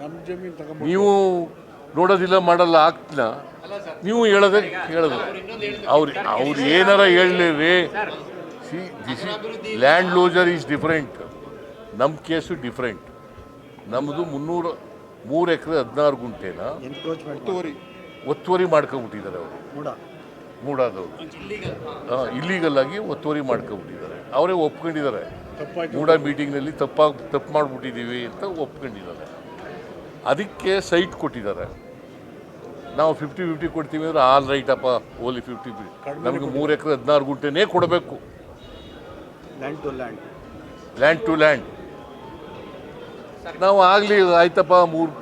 ನಮ್ಮ ಜಮೀನು ತಗೊಂಡು ನೀವು ನೋಡೋದಿಲ್ಲ ಮಾಡಲ್ಲ ಆಗ್ತಿಲ್ಲ. ನೀವು ಹೇಳದೆ ಹೇಳೋದು ಅವ್ರು ಅವ್ರು ಏನಾರ ಹೇಳಲಿ see this land loser is different ನಮ್ಮ ಕೇಸು ಡಿಫ್ರೆಂಟ್ ನಮ್ಮದು ಮುನ್ನೂರು ಮೂರು ಎಕರೆ ಹದಿನಾರು ಗುಂಟೆನ ಒತ್ತುವರಿ. ಒತ್ತುವರಿ ಮಾಡ್ಕೊಂಬಿಟ್ಟಿದ್ದಾರೆ ಅವರು. ಮೂಡ. ಹಾಂ ಇಲ್ಲೀಗಲ್ ಆಗಿ ಒತ್ತುವರಿ ಮಾಡ್ಕೊಬಿಟ್ಟಿದ್ದಾರೆ. ಅವರೇ ಒಪ್ಕೊಂಡಿದ್ದಾರೆ. ತಪ್ಪಾಯ್ತು. ಮೂಡ ಮೀಟಿಂಗ್ನಲ್ಲಿ ತಪ್ಪಾಗಿ ತಪ್ಪು ಮಾಡಿಬಿಟ್ಟಿದ್ದೀವಿ ಅಂತ ಒಪ್ಕೊಂಡಿದ್ದಾರೆ. ಅದಕ್ಕೆ ಸೈಟ್ ಕೊಟ್ಟಿದ್ದಾರೆ. ನಾವು ಫಿಫ್ಟಿ ಫಿಫ್ಟಿ ಕೊಡ್ತೀವಿ ಅಂದ್ರೆ ಆಲ್ ರೈಟಪ್ಪ ಓಲಿ ಫಿಫ್ಟಿ ಫಿಫ್ಟಿ ನಮಗೆ ಮೂರು ಎಕರೆ ಹದಿನಾರು ಗುಂಟೆನೇ ಕೊಡಬೇಕು. Land to land land to land ನಾವು ಆಗಲಿ ಆಯ್ತಪ್ಪ ಮೂರು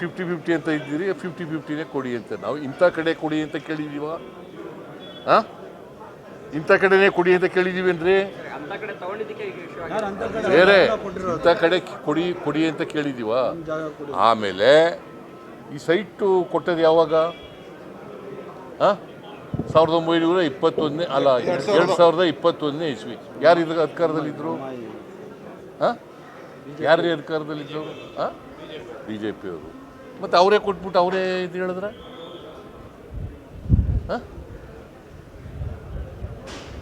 ಫಿಫ್ಟಿ ಫಿಫ್ಟಿ ಅಂತ ಇದ್ದೀರಿ ಫಿಫ್ಟಿ ಫಿಫ್ಟಿನೇ ಕೊಡಿ ಅಂತ. ನಾವು ಇಂಥ ಕಡೆ ಕೊಡಿ ಅಂತ ಕೇಳಿದ್ದೀವ ಹಾಂ ಇಂಥ ಕಡೆನೇ ಕೊಡಿ ಅಂತ ಕೇಳಿದ್ದೀವೇನ್ರಿ ಬೇರೆ ಇಂಥ ಕಡೆ ಕೊಡಿ ಕೊಡಿ ಅಂತ ಕೇಳಿದೀವ. ಆಮೇಲೆ ಈ ಸೈಟು ಕೊಟ್ಟದ್ದು ಯಾವಾಗ? ಹಾಂ? ಸಾವಿರದ ಒಂಬೈನೂರ ಇಪ್ಪತ್ತೊಂದನೇ ಅಲ್ಲ ಎರಡು ಸಾವಿರದ ಇಪ್ಪತ್ತೊಂದನೇ ಇಸ್ವಿ. ಯಾರು ಇದ್ರ ಅಧಿಕಾರದಲ್ಲಿದ್ದರು ಹಾಂ? ಯಾರು ಅಧಿಕಾರದಲ್ಲಿದ್ದರು ಹಾಂ? ಬಿ ಜೆ ಪಿಯವರು ಮತ್ತು ಅವರೇ ಕೊಟ್ಬಿಟ್ಟು ಅವರೇ ಇದು ಹೇಳಿದ್ರೆ? ಹಾಂ?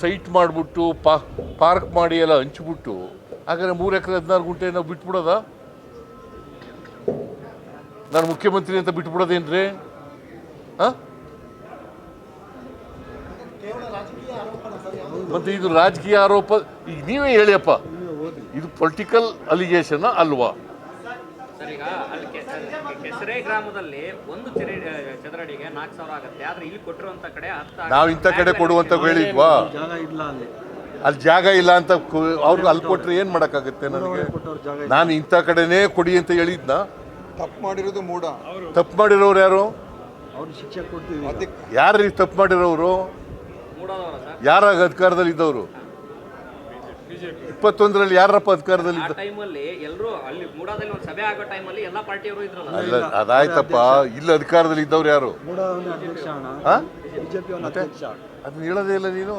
ಸೈಟ್ ಮಾಡಿಬಿಟ್ಟು ಪಾ, ಪಾರ್ಕ್ ಮಾಡಿ ಎಲ್ಲ ಹಂಚ್ಬಿಟ್ಟು, ಹಾಗಾದ್ರೆ ಮೂರು ಎಕರೆ ಹದಿನಾರು ಗುಂಟೆ ನಾವು ಬಿಟ್ಬಿಡೋದ? ನಾನು ಮುಖ್ಯಮಂತ್ರಿ ಅಂತ ಬಿಟ್ಬಿಡೋದೇನ್ರಿ? ಹಾಂ? ಮತ್ತೆ ಇದು ರಾಜಕೀಯ ಆರೋಪ, ಈಗ ನೀವೇ ಹೇಳಿಯಪ್ಪ, ಇದು ಪೊಲಿಟಿಕಲ್ ಅಲಿಗೇಷನ್ ಅಲ್ವಾ? ಗ್ರಾಮದಲ್ಲಿ ಒಂದು ಚದರಡಿಗೆ ನಾಲ್ಕು ಸಾವಿರ ಆಗುತ್ತೆ. ಆದ್ರೆ ಇಲ್ಲಿ ಕೊಟ್ಟಿರುವಂತ ಕಡೆ ಹತ್ತು ನಾವು ಇಂಥ ಕಡೆ ಕೊಡುವಂತ ಹೇಳಿದ್ವಾ ಜಾಗ ಇಲ್ಲ ಅಲ್ಲಿ. ಅಲ್ಲಿ. ಜಾಗ ಇಲ್ಲ ಅಂತ ಅವ್ರಿಗೆ ಅಲ್ಲಿ ಕೊಟ್ರೆ ಏನು ಮಾಡೋಕ್ಕಾಗುತ್ತೆ ನನಗೆ? ನಾನು ಇಂಥ ಕಡೆನೇ ಕೊಡಿ ಅಂತ ಹೇಳಿದ್ನ? ತಪ್ಪು ಮಾಡಿರೋದು ಮೂಡ. ತಪ್ಪು ಮಾಡಿರೋರು ಯಾರು? ಶಿಕ್ಷೆ ಕೊಡ್ತೀವಿ ಯಾರು ತಪ್ಪು ಮಾಡಿರೋರು? ಯಾರಾಗ ಅಧಿಕಾರದಲ್ಲಿ ಇದ್ದವರು ಇಪ್ಪತ್ತೊಂದರಲ್ಲಿ ಯಾರಪ್ಪ ಅಧಿಕಾರದಲ್ಲಿ ಆ ಇದ್ದ? ಟೈಮಲ್ಲಿ ಎಲ್ಲರೂ ಅಲ್ಲಿ ಮೂಡಾದಲ್ಲಿ ಒಂದು ಸಭೆ ಆಗೋ ಟೈಮಲ್ಲಿ ಎಲ್ಲಾ ಪಾರ್ಟಿಯವರು ಇದ್ರಲ್ಲ. ಅಲ್ಲ ಅದಾಯ್ತಪ್ಪ. ಇಲ್ಲಿ ಅಧಿಕಾರದಲ್ಲಿ ಇದ್ದವ್ರು ಯಾರು? ಅದನ್ನ ಹೇಳೋದೇ ಇಲ್ಲ ನೀನು.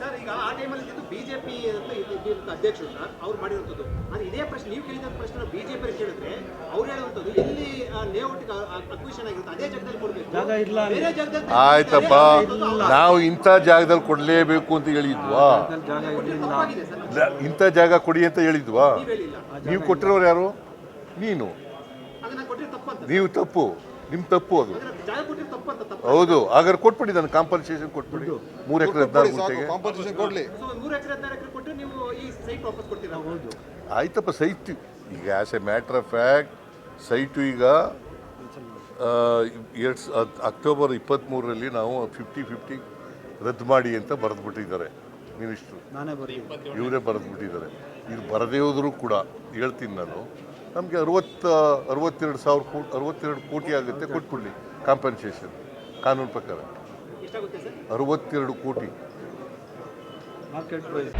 ಸರ್ ಈಗ ಆ ಟೈಮಲ್ಲಿ ಇದ್ದು ಬಿಜೆಪಿ ಅಂತ ಇದ್ದಿದ್ದ ಅಧ್ಯಕ್ಷರು ಸರ್ ಅವ್ರು ಮಾಡಿರುವಂಥದ್ದು. ಆದ್ರೆ ಇದೇ ಪ್ರಶ್ನೆ ನೀವು ಕೇಳಿದ ಪ್ರಶ್ನೆ ಬಿಜೆಪಿ ಕೇಳಿದ್ರೆ ಅವ್ರು ಹೇಳುವಂಥದ್ದು ಎಲ್ಲಿ ಲೇಔಟ್ ಅಕ್ವಿಷನ್ ಆಗಿರುತ್ತೆ ಅದೇ ಜಾಗದಲ್ಲಿ ಕೊಡಬೇಕು. ಜಾಗ ಇಲ್ಲ. ಬೇರೆ ಜಾಗದಲ್ಲಿ ಆಯ್ತಪ್ಪ. ನಾವು ಇಂಥ ಜಾಗದಲ್ಲಿ ಕೊಡಲೇಬೇಕು ಅಂತ ಹೇಳಿದ್ವಾ? ಇಂಥ ಜಾಗ ಕೊಡಿ ಅಂತ ಹೇಳಿದ್ವಾ? ನೀವು ಹೇಳಿಲ್ಲ. ನೀವು ಕೊಟ್ಟಿರೋರು ಯಾರು? ನೀನು. ನೀವು ತಪ್ಪು. ನಿಮ್ಮ ತಪ್ಪು ಅದು. ಹೌದು ಹಾಗಾದ್ರೆ ಕೊಟ್ಬಿಡಿ ನಾನು ಕಾಂಪನ್ಸೇಷನ್ ಕೊಟ್ಬಿಡಿ. ಮೂರು ಎಕರೆ ಹದಿನಾರು ಗುಂಟೆಗೆ. ಕಾಂಪನ್ಸೇಷನ್ ಕೊಡ್ಲಿ. ಸೊ ಮೂರು ಎಕರೆ ಹದಿನಾರು ಎಕರೆ ಕೊಟ್ಟರೆ ನೀವು ಈ ಸೈಟ್ ವಾಪಸ್ ಕೊಡ್ತೀರಾ? ಹೌದು. ಆಯ್ತಪ್ಪ ಸೈಟ್ ಈಗ as a matter of fact site ಈಗ ಎರಡು ಅಕ್ಟೋಬರ್ ಇಪ್ಪತ್ತ್ಮೂರರಲ್ಲಿ ನಾವು ಫಿಫ್ಟಿ ಫಿಫ್ಟಿ ರದ್ದು ಮಾಡಿ ಅಂತ ಬರೆದ್ಬಿಟ್ಟಿದ್ದಾರೆ ಮಿನಿಸ್ಟ್ರು. ಇವರೇ ಬರೆದ್ಬಿಟ್ಟಿದ್ದಾರೆ. ಇದು ಬರದೇ ಹೋದರೂ ಕೂಡ ಹೇಳ್ತೀನಿ ನಾನು ನಮಗೆ ಅರವತ್ತು ಅರವತ್ತೆರಡು ಸಾವಿರ ಕೋಟಿ ಅರವತ್ತೆರಡು ಕೋಟಿ ಆಗುತ್ತೆ ಕೊಟ್ಬಿಡ್ಲಿ. ಕಾಂಪನ್ಸೇಷನ್ ಕಾನೂನು ಪ್ರಕಾರ. ಅರವತ್ತೆರಡು ಕೋಟಿ. Market price